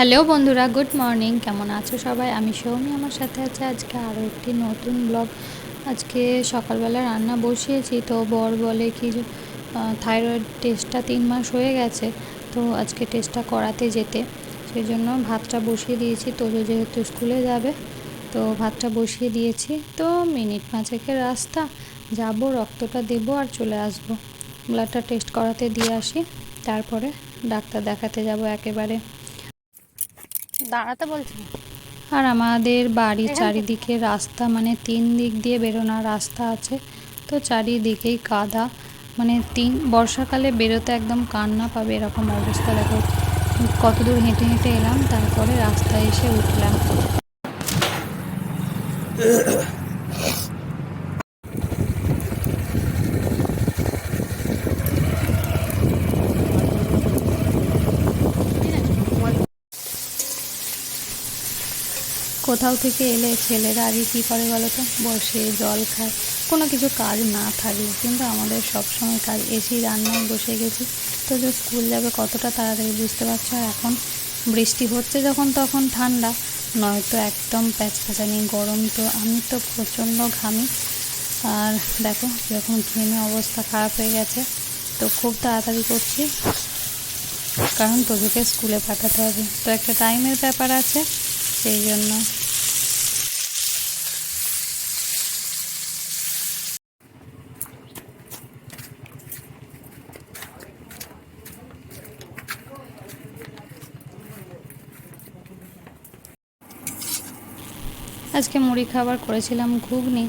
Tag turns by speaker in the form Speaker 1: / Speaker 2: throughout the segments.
Speaker 1: Hello বন্ধুরা, good morning. কেমন আছো সবাই? আমি সৌমি আমার সাথে আছে। আজকে আরও একটি নতুন ব্লগ। আজকে সকালবেলা রান্না বসিয়েছি, তো বর বলে কি থাইরয়েড টেস্টটা তিন মাস হয়ে গেছে, তো আজকে টেস্টটা করাতে যেতে। সেই জন্য ভাতটা বসিয়ে দিয়েছি। তোজো যেহেতু স্কুলে যাবে, তো ভাতটা বসিয়ে দিয়েছি। তো মিনিট পাঁচেকের রাস্তা। যাব, রক্তটা দেবো আর চলে আসব। ব্লাডটা টেস্ট করাতে দিয়ে আসি। তারপরে ডাক্তার দেখাতে যাব একেবারে।
Speaker 2: দাঁড়াতে বলছি
Speaker 1: আর আমাদের বাড়ির চারিদিকে রাস্তা মানে তিন দিক দিয়ে বেরোনোর রাস্তা আছে। তো চারিদিকেই কাদা। মানে তিন বর্ষাকালে বেরোতে একদম কান্না পাবে এরকম অবস্থা। দেখো কত দূর হেঁটে হেঁটে এলাম তারপরে রাস্তায় এসে উঠলাম। কোথাও থেকে এলে ছেলেরা আগে কী করে বলো তো? বসে জল খায়। কোনো কিছু কাজ না থাকলে কিন্তু আমাদের সব সময় কাজ। এসেই রান্নায় বসে গেছি। তো যে স্কুল যাবে কতটা তাড়াতাড়ি বুঝতে পারছ? আর এখন বৃষ্টি হচ্ছে যখন তখন ঠান্ডা। নয়তো একদম প্যাচপ্যাচানি গরম তো। আমি তো প্রচণ্ড ঘামি। আর দেখো যখন ঘেমে অবস্থা খারাপ হয়ে গেছে, তো খুব তাড়াতাড়ি করছি। কারণ তোদেরকে স্কুলে পাঠাতে হবে। তো একটা টাইমের ব্যাপার আছে, সেই জন্য আজকে মুড়ি খাবার করেছিলাম ঘুগনি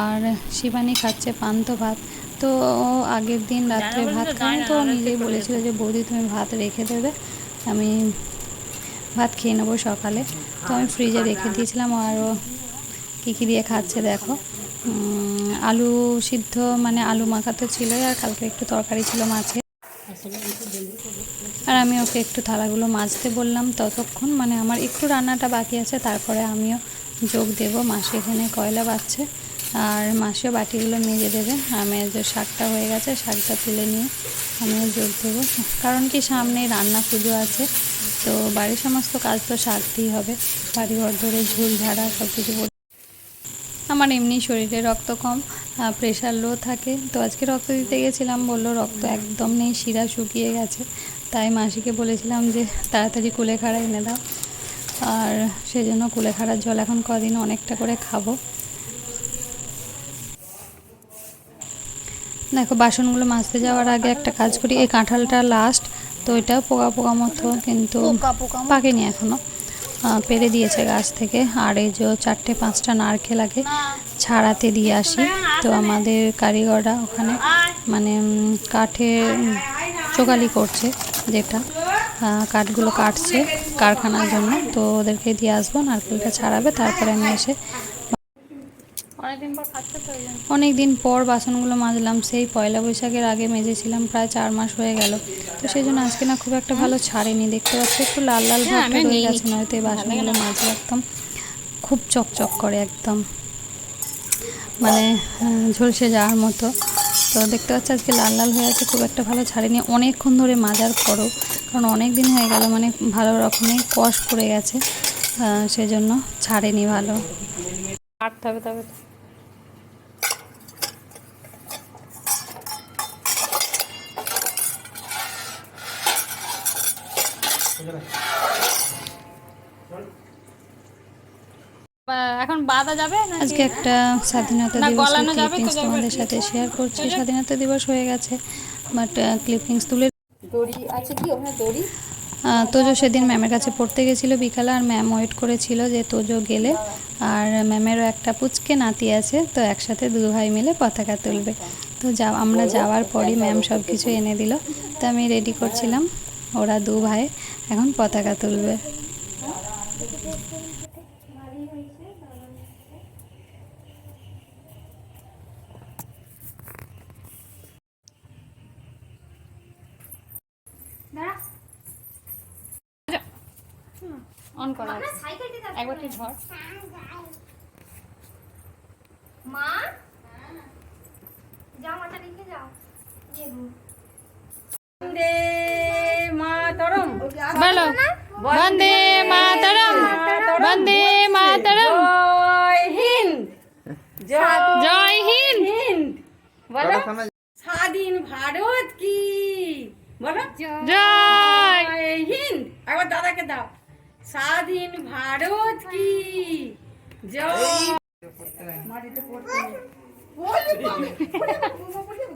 Speaker 1: আর শিবানী খাচ্ছে পান্ত ভাত। তো ও আগের দিন রাত্রে ভাত খায় তো নিজেই বলেছিল যে বৌদি তুমি ভাত রেখে দেবে আমি ভাত খেয়ে নেব সকালে। তো আমি ফ্রিজে রেখে দিয়েছিলাম আর ও কী কী দিয়ে খাচ্ছে দেখো। আলু সিদ্ধ মানে আলু মাখা তো ছিলই আর কালকে একটু তরকারি ছিল মাছের। আর আমি ওকে একটু থালাগুলো মাজতে বললাম ততক্ষণ মানে আমার একটু রান্নাটা বাকি আছে তারপরে আমিও যোগ দেব। মাসি এখানে কয়লা বাচ্ছে? আর মাসিও বাটিগুলো মেজে দেবে। আমি যে শাকটা হয়ে গেছে, শাকটা তুলে নিয়ে আমিও যোগ দেবো। কারণ কি, সামনে রান্না পুজো আছে, তো বাড়ির সমস্ত কাজ তো সারতেই হবে। বাড়ি ঘর ধরে ঝুল ঝাড়া সব কিছু আমার এমনি শরীরে রক্ত কম প্রেশার লো থাকে। তো আজকে রক্ত দিতে গেছিলাম, বলল রক্ত একদম নেই, শিরা শুকিয়ে গেছে। তাই মাসিকে বলেছিলাম যে তাড়াতাড়ি কুলেখাড়া এনে দাও। আর সেই জন্য কুলেখাড়ার জল এখন কদিন অনেকটা করে খাব। দেখো বাসনগুলো মাজতে যাওয়ার আগে একটা কাজ করি। এই কাঁঠালটা লাস্ট তো এটা পোকা পোকা মতো কিন্তু। পাকেনি এখনও। পেরে দিয়েছে গাছ থেকে। আর এই যে চারটে পাঁচটা নারকেল আগে ছাড়াতে দিয়ে আসি। তো আমাদের কারিগররা ওখানে মানে কাঠে চোকালি করছে যেটা। কাঠগুলো কাটছে কারখানার জন্য। তো ওদেরকে দিয়ে আসব নারকেলটা ছাড়াবে তারপরে আমি এসে। অনেক দিন পর বাসনগুলো মাজলাম। সেই পয়লা বৈশাখের আগে মেজেছিলাম প্রায় চার মাস হয়ে গেল। তো সেই জন্য আজকে না খুব একটা ভালো ছাড়েনি। দেখতে পাচ্ছি একটু লাল লাল
Speaker 2: হ্যাঁ,
Speaker 1: ভাবটা রয়ে গেছে নয়তো এই বাসনগুলো মাজলে একদম খুব চকচক করে একদম। মানে ঝলসে যাওয়ার মতো। তো দেখতে পাচ্ছি আজকে লাল লাল হয়ে আছে খুব একটা ভালো ছাড়েনি। অনেকক্ষণ ধরে মাজার পরও কারণ অনেক দিন হয়ে গেল মানে ভালো রকমের কষ পড়ে গেছে সেজন্য ছাড়েনি ভালো।
Speaker 2: কাটতে হবে তবে এখন বাদা যাবে
Speaker 1: আজকে একটা স্বাধীনতা
Speaker 2: দিবস
Speaker 1: ক্লিপিংস তোমাদের সাথে শেয়ার করছি। স্বাধীনতা দিবস হয়ে গেছে বাট ক্লিপিংস তুলে
Speaker 2: দড়ি আছে কি ওখানে দড়ি?
Speaker 1: তোজো সেদিন ম্যামের কাছে পড়তে গেছিল বিকালে আর ম্যাম ওয়েট করেছিল যে তোজো গেলে। আর ম্যামেরও একটা পুচকে নাতি আছে তো একসাথে দু ভাই মিলে পতাকা তুলবে। তো যা আমরা যাওয়ার পরই ম্যাম সব কিছু এনে দিল। তো আমি রেডি করছিলাম ওরা দু ভাই এখন পতাকা তুলবে।
Speaker 2: অন করা। একবার তুই ধর।
Speaker 3: মা? জামাটা রেখে যাও।
Speaker 2: বলো।
Speaker 1: বন্দে মাতরম। বন্দে মাতরম।
Speaker 2: জয় হিন্দ। জয়
Speaker 1: হিন্দ।
Speaker 2: হিন্দ বলো স্বাধীন ভারত কি? বলো।
Speaker 1: জয়
Speaker 2: হিন্দ। একবার দাদাকে দাও। স্বাধীন ভারত কি? জয়। মাটিতে পড়তে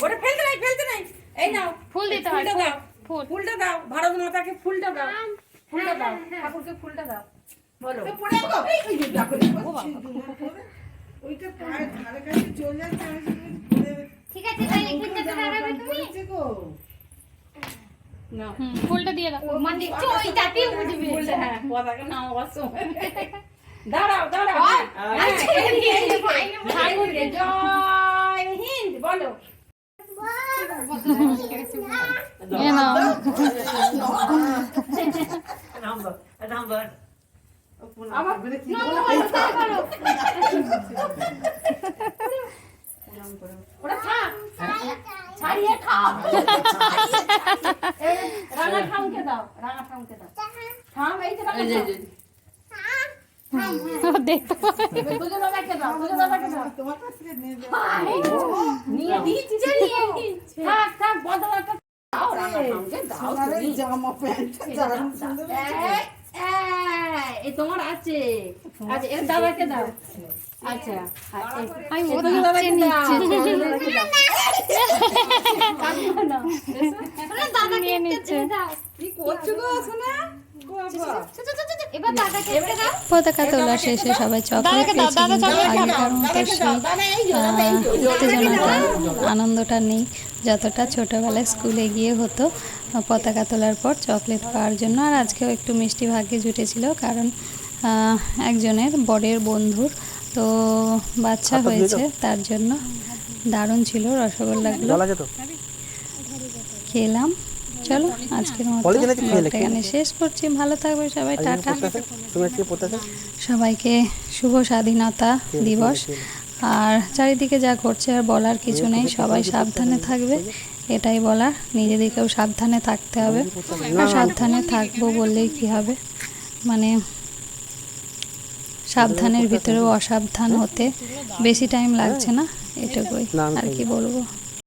Speaker 2: ওটা ফেলতে নাই ফেলতে নাই। এই নাও
Speaker 1: ফুল দিতে হয়,
Speaker 2: ফুলটা দাও
Speaker 1: ফুল।
Speaker 2: ফুলটা দাও ভারত মাতাকে ফুলটা দাও ফুলটা দাও ঠাকুরকে ফুলটা দাও। বলো।
Speaker 3: ঠিক আছে তাই এখানটা দাঁড়াবে তুমি?
Speaker 2: না
Speaker 1: ফুলটা দিয়ে দাও।
Speaker 3: মানে
Speaker 2: হ্যাঁ। পতাকা দাঁড়াও দাঁড়াও। হ্যাঁ,
Speaker 3: আচ্ছা,
Speaker 2: এই যে, এই যে,
Speaker 3: এই যে,
Speaker 2: ঠাকুরকে জয় হিন্দ বলো। আবার ওটা থাক। ছাড়িয়ে খাও। রাঙা ঠামকে দাও রাঙা ঠামকে দাও। থাম এই যে
Speaker 1: দেখতে পাবে।
Speaker 2: এবার দুজন এই, তোমার আছে আচ্ছা এর দাদাকে দাও আচ্ছা। এসো।
Speaker 1: নিয়ে নিচ্ছে
Speaker 2: কি করছ গো সোনা
Speaker 1: পতাকা তোলা শেষে সবাই চকলেট পেয়েছে কিন্তু আগেকার মতো সেই উত্তেজনাটা আনন্দটা নেই। যতটা ছোটোবেলায় স্কুলে গিয়ে হতো পতাকা তোলার পর চকলেট পাওয়ার জন্য। আর আজকেও একটু মিষ্টি ভাগ্যে জুটেছিল কারণ একজনের বরের বন্ধুর তো বাচ্চা হয়েছে তার জন্য দারুণ ছিল রসগোল্লাগুলো। খেলাম। চলো আজকের মতো এখানে শেষ করছি। ভালো থাকবে সবাই টাটা। সবাইকে শুভ স্বাধীনতা দিবস। আর চারিদিকে যা ঘটছে আর বলার কিছু নেই সবাই সাবধানে থাকবে এটাই বলার। নিজেদেরকেও সাবধানে থাকতে হবে। আর সাবধানে থাকব বললেই কি হবে? মানে সাবধানের ভিতরেও অসাবধান হতে বেশি টাইম লাগছে না এটুকুই। আর কি বলব?